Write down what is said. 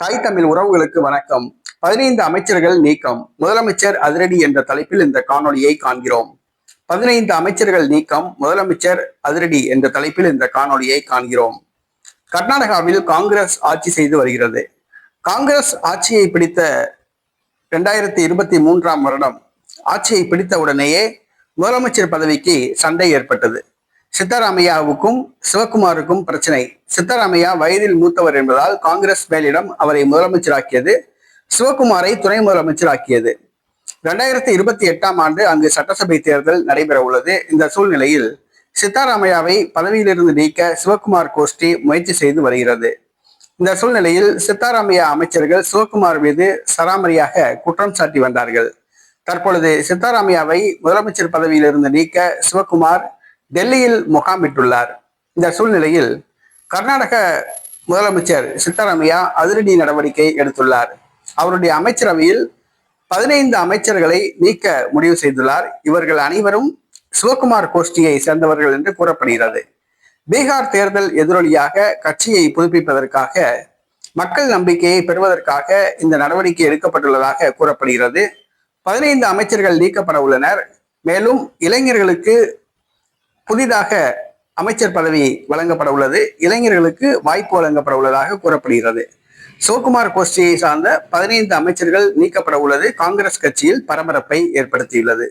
தாய் தமிழ் உறவுகளுக்கு வணக்கம். பதினைந்து அமைச்சர்கள் நீக்கம். முதலமைச்சர் அதிரடி என்ற தலைப்பில் இந்த காணொளியை காண்கிறோம். பதினைந்து அமைச்சர்கள் நீக்கம் முதலமைச்சர் அதிரடி என்ற தலைப்பில் இந்த காணொளியை காண்கிறோம். கர்நாடகாவில் காங்கிரஸ் ஆட்சி செய்து வருகிறது. காங்கிரஸ் ஆட்சியை பிடித்த இரண்டாயிரத்தி இருபத்தி மூன்றாம் வருடம் ஆட்சியை பிடித்த உடனேயே முதலமைச்சர் பதவிக்கு சண்டை ஏற்பட்டது. சித்தராமையாவுக்கும் சிவகுமாருக்கும் பிரச்சனை. சித்தராமையா வயதில் மூத்தவர் என்பதால் காங்கிரஸ் மேலிடம் அவரை முதலமைச்சராக்கியது. சிவகுமாரை துணை முதலமைச்சராக்கியது. இரண்டாயிரத்தி இருபத்தி எட்டாம் ஆண்டு அங்கு சட்டசபை தேர்தல் நடைபெற உள்ளது. இந்த சூழ்நிலையில் சித்தாராமையாவை பதவியிலிருந்து நீக்க சிவகுமார் கோஷ்டி முயற்சி செய்து வருகிறது. இந்த சூழ்நிலையில் சித்தாராமையா அமைச்சர்கள் சிவக்குமார் மீது சராமரியாக குற்றம் சாட்டி வந்தார்கள். தற்பொழுது சித்தாராமையாவை முதலமைச்சர் பதவியிலிருந்து நீக்க சிவகுமார் டெல்லியில் முகாமிட்டுள்ளார் இந்த சூழ்நிலையில் கர்நாடக முதலமைச்சர் சித்தராமையா அதிரடி நடவடிக்கை எடுத்துள்ளார். அவருடைய அமைச்சரவையில் பதினைந்து அமைச்சர்களை நீக்க முடிவு செய்துள்ளார். இவர்கள் அனைவரும் சிவகுமார் கோஷ்டியை சேர்ந்தவர்கள் என்று கூறப்படுகிறது. பீகார் தேர்தல் எதிரொலியாக கட்சியை புதுப்பிப்பதற்காக மக்கள் நம்பிக்கையை பெறுவதற்காக இந்த நடவடிக்கை எடுக்கப்பட்டுள்ளதாக கூறப்படுகிறது. பதினைந்து அமைச்சர்கள் நீக்கப்பட உள்ளனர். மேலும் இளைஞர்களுக்கு புதிதாக அமைச்சர் பதவி வழங்கப்பட உள்ளது. இளைஞர்களுக்கு வாய்ப்பு வழங்கப்பட உள்ளதாக கூறப்படுகிறது. சிவகுமார் கோஷ்டியை சார்ந்த பதினைந்து அமைச்சர்கள் நீக்கப்பட உள்ளது. காங்கிரஸ் கட்சியில் பரபரப்பை ஏற்படுத்தியுள்ளது.